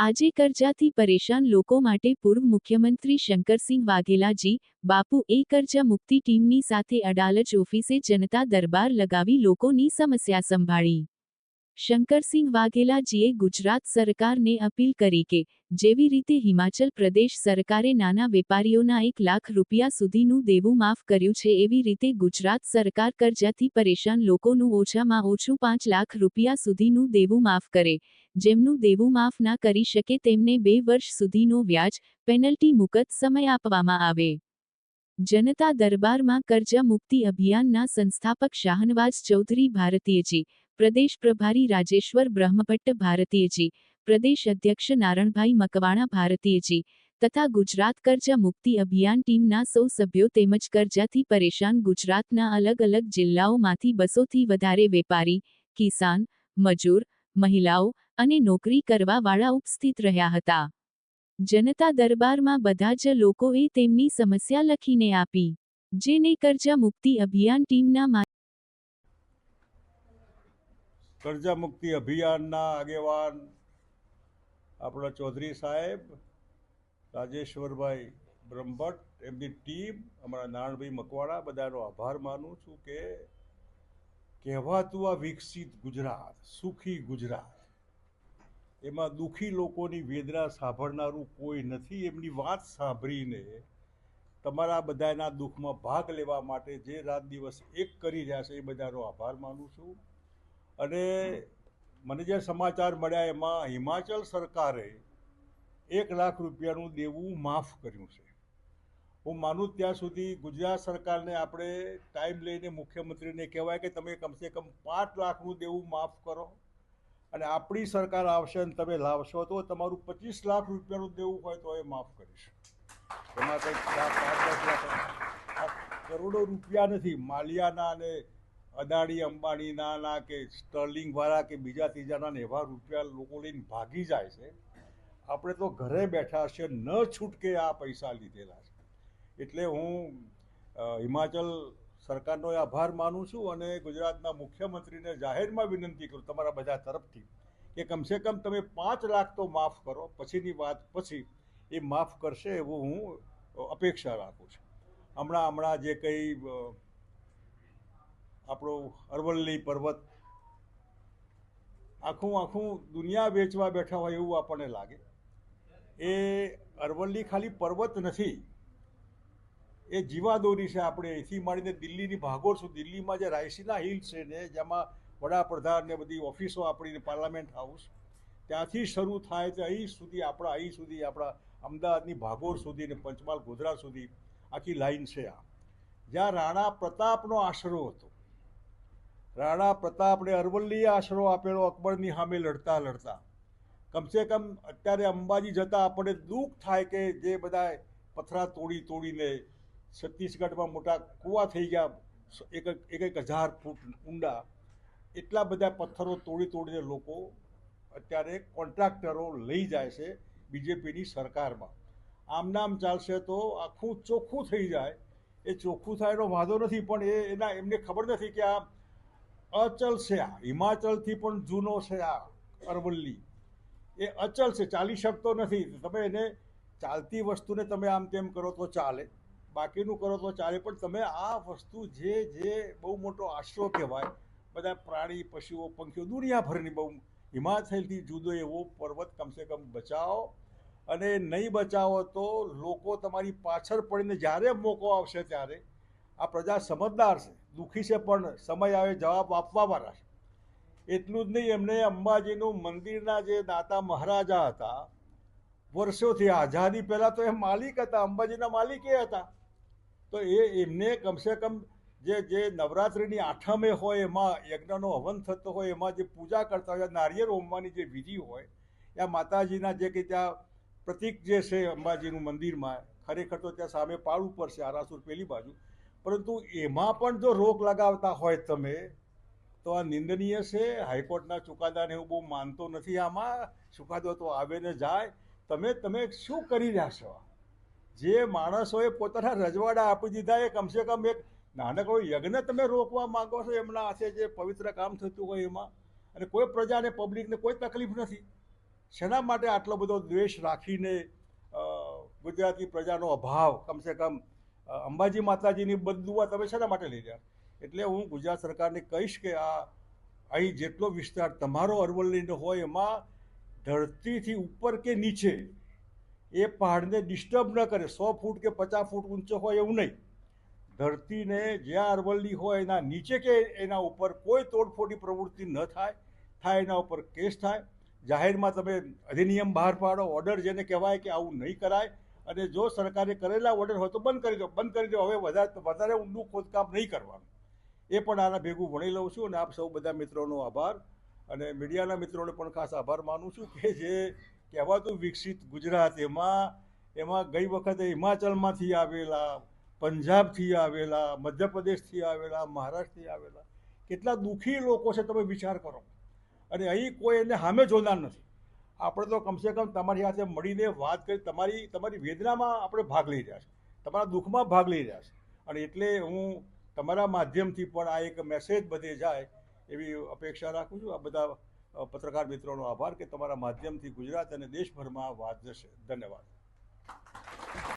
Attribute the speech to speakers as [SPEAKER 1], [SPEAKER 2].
[SPEAKER 1] આજે કરજાથી પરેશાન લોકો માટે પૂર્વ મુખ્યમંત્રી શંકરસિંહ વાઘેલાજી, બાપુ એ કરજા મુક્તિ ટીમની સાથે અડાલજ ઓફિસે જનતા દરબાર લગાવી લોકોની સમસ્યા સંભાળી. શંકરસિંહ વાઘેલાજીએ ગુજરાત સરકારને અપીલ કરી કે, જેવી રીતે હિમાચલ પ્રદેશ સરકારે નાના વેપારીઓના એક લાખ રૂપિયા સુધીનું દેવું માફ કર્યું છે, એવી રીતે ગુજરાત સરકાર કરજાથી પરેશાન લોકોનું ઓછામાં ઓછું પાંચ લાખ રૂપિયા સુધીનું દેવું માફ કરે. જેમનું દેવું માફ ના કરી શકે તેમને બે વર્ષ સુધીનો વ્યાજ પેનલ્ટી મુકત સમય આપવામાં આવે. જનતા દરબારમાં કરજા મુક્તિ અભિયાનના સંસ્થાપક શાહનવાજ ચૌધરી ભારતીયજી પ્રદેશ પ્રભારી રાજેશ્વર બ્રહ્મભટ્ટ ભારતીયજી, પ્રદેશ અધ્યક્ષ નારણભાઈ મકવાણા ભારતીયજી, તથા ગુજરાત કરજા મુક્તિ અભિયાન ટીમના સૌ સભ્યો તેમજ કરજાથી પરેશાન ગુજરાતના અલગ અલગ જિલ્લાઓમાંથી બસોથી વધારે વેપારી, કિસાન, મજૂર, મહિલાઓ અને નોકરી કરવાવાળા ઉપસ્થિત રહ્યા હતા. જનતા દરબારમાં બધા જ લોકોએ તેમની સમસ્યા લખીને આપી, જેને કરજા મુક્તિ અભિયાન ટીમના
[SPEAKER 2] કર્જા મુક્તિ અભિયાનના આગેવાન આપણા ચૌધરી સાહેબ રાજેશ્વરભાઈ બ્રહ્મભટ્ટ એમની ટીમ અમારા નારણભાઈ મકવાડા બધાનો આભાર માનું છું કે કહેવાતું આ વિકસિત ગુજરાત સુખી ગુજરાત એમાં દુઃખી લોકોની વેદના સાંભળનારું કોઈ નથી એમની વાત સાંભળીને તમારા બધાના દુઃખમાં ભાગ લેવા માટે જે રાત દિવસ એક કરી રહ્યા છે એ બધાનો આભાર માનું છું. અને મને જે સમાચાર મળ્યા એમાં હિમાચલ સરકારે એક લાખ રૂપિયાનું દેવું માફ કર્યું છે. હું માનું ત્યાં સુધી ગુજરાત સરકારને આપણે ટાઈમ લઈને મુખ્યમંત્રીને કહેવાય કે તમે કમસે કમ પાંચ લાખનું દેવું માફ કરો. અને આપણી સરકાર આવશે અને તમે લાવશો તો તમારું પચીસ લાખ રૂપિયાનું દેવું હોય તો એ માફ કરીશ. એમાં કંઈક કરોડો રૂપિયા નથી, માલિયાના અને અદાણી અંબાણીના ના કે સ્ટર્લિંગવાળા કે બીજા ત્રીજાના એવા રૂપિયા લોકો લઈને ભાગી જાય છે. આપણે તો ઘરે બેઠા છે, ન છૂટકે આ પૈસા લીધેલા છે. એટલે હું હિમાચલ સરકારનો આભાર માનું છું અને ગુજરાતના મુખ્યમંત્રીને જાહેરમાં વિનંતી કરું, તમારા બધા તરફથી, કે કમસે કમ તમે પાંચ લાખ તો માફ કરો, પછીની વાત પછી એ માફ કરશે એવું હું અપેક્ષા રાખું છું. હમણાં હમણાં જે કંઈ આપણો અરવલ્લી પર્વત આખું આખું દુનિયા વેચવા બેઠા હોય એવું આપણને લાગે. એ અરવલ્લી ખાલી પર્વત નથી. એ જીવાદોરી છે આપણે અહીંથી માંડીને દિલ્હીની ભાગોળ સુધી. દિલ્હીમાં જે રાયસીના હિલ છે ને, જેમાં વડાપ્રધાન ને બધી ઓફિસો આપણી પાર્લામેન્ટ હાઉસ, ત્યાંથી શરૂ થાય તો અહીં સુધી, આપણા અહીં સુધી, આપણા અમદાવાદની ભાગોળ સુધી ને પંચમહાલ, ગોધરા સુધી આખી લાઈન છે આ. જ્યાં રાણા પ્રતાપનો આશરો હતો. રાણા પ્રતાપને અરવલ્લી આશરો આપેલો અકબરની સામે લડતા લડતા. કમસે કમ અત્યારે અંબાજી જતાં આપણને દુઃખ થાય કે જે બધા પથરા તોડી તોડીને છત્તીસગઢમાં મોટા કૂવા થઈ ગયા, એક એક એક હજાર ફૂટ ઊંડા. એટલા બધા પથ્થરો તોડી તોડીને લોકો અત્યારે કોન્ટ્રાક્ટરો લઈ જાય છે બીજેપીની સરકારમાં. આમ નામ ચાલશે તો આખું ચોખ્ખું થઈ જાય. એ ચોખ્ખું થાય એનો વાંધો નથી, પણ એ એના, એમને ખબર નથી કે આ અચલ છે આ. હિમાચલથી પણ જૂનો છે આ અરવલ્લી. એ અચલ છે, ચાલી શકતો નથી. તમે એને ચાલતી વસ્તુને તમે આમ તેમ કરો તો ચાલે. બાકીનું કરો તો ચાલે. પણ તમે આ વસ્તુ જે જે બહુ મોટો આશરો કહેવાય, બધા પ્રાણી, પશુઓ, પંખીઓ, દુનિયાભરની બહુ હિમાચલથી જુદો એવો પર્વત કમસે કમ બચાવો. અને નહીં બચાવો તો લોકો તમારી પાછળ પડીને જ્યારે મોકો આવશે ત્યારે આ પ્રજા સમજદાર છે, દુઃખી છે, પણ સમય આવે જવાબ આપવાવાળા છે. એટલું જ નહીં એમને અંબાજીનું મંદિરના જે દાતા મહારાજા હતા, વર્ષોથી આઝાદી પહેલાં તો એ માલિક હતા, અંબાજીના માલિક એ હતા. તો એ એમને કમસે કમ જે જે નવરાત્રિની આઠમે હોય, એમાં યજ્ઞનો હવન થતો હોય, એમાં જે પૂજા કરતા હોય, નારિયેળ હોમવાની જે વિધિ હોય, એ માતાજીના જે કે ત્યાં પ્રતિક જે છે અંબાજીનું મંદિરમાં, ખરેખર તો ત્યાં સામે પાળ ઉપર છે, આરાસુર પેલી બાજુ પરંતુ એમાં પણ જો રોક લગાવતા હોય તમે, તો આ નિંદનીય છે. હાઈકોર્ટના ચુકાદાને હું બહુ માનતો નથી. આમાં ચુકાદો તો આવે ને જાય. તમે તમે શું કરી રહ્યા છો? જે માણસોએ પોતાના રજવાડા આપી દીધા એ કમસે કમ એક નાનકડો યજ્ઞ તમે રોકવા માંગો છો એમના હાથે જે પવિત્ર કામ થતું હોય એમાં? અને કોઈ પ્રજાને, પબ્લિકને કોઈ તકલીફ નથી. શેના માટે આટલો બધો દ્વેષ રાખીને ગુજરાતી પ્રજાનો અભાવ કમસે કમ અંબાજી માતાજીની બદલુઆ તમે શેના માટે લઈ રહ્યા? એટલે હું ગુજરાત સરકારને કહીશ કે આ અહીં જેટલો વિસ્તાર તમારો અરવલ્લીનો હોય એમાં ધરતીથી ઉપર કે નીચે એ પહાડને ડિસ્ટર્બ ન કરે. સો ફૂટ કે પચાસ ફૂટ ઊંચો હોય એવું નહીં. ધરતીને જ્યાં અરવલ્લી હોય એના નીચે કે એના ઉપર કોઈ તોડફોડી પ્રવૃત્તિ ન થાય થાય એના ઉપર કેસ થાય. જાહેરમાં તમે અધિનિયમ બહાર પાડો ઓર્ડર જેને કહેવાય કે આવું નહીં કરાય. અને જો સરકારે કરેલા ઓર્ડર હોય તો બંધ કરી દો. બંધ કરી દો. હવે વધારે વધારે ઊંડું ખોદકામ નહીં કરવાનું. એ પણ આના ભેગું ભણી લઉં છું અને આપ સૌ બધા મિત્રોનો આભાર. અને મીડિયાના મિત્રોને પણ ખાસ આભાર માનું છું કે જે કહેવાતું વિકસિત ગુજરાત એમાં એમાં ગઈ વખતે હિમાચલમાંથી આવેલા, પંજાબથી આવેલા, મધ્યપ્રદેશથી આવેલા, મહારાષ્ટ્રથી આવેલા, કેટલા દુઃખી લોકો છે તમે વિચાર કરો. અને અહીં કોઈ એને સામે જોનાર નથી. આપણે તો કમસે કમ તમારી સાથે મળીને વાત કરી, તમારી તમારી વેદનામાં આપણે ભાગ લઈ રહ્યા છે તમારા દુઃખમાં ભાગ લઈ રહ્યા છે અને એટલે હું તમારા માધ્યમથી પણ આ એક મેસેજ બધે જાય એવી અપેક્ષા રાખું છું. આ બધા પત્રકાર મિત્રોનો આભાર કે તમારા માધ્યમથી ગુજરાત અને દેશભરમાં વાત જશે. ધન્યવાદ.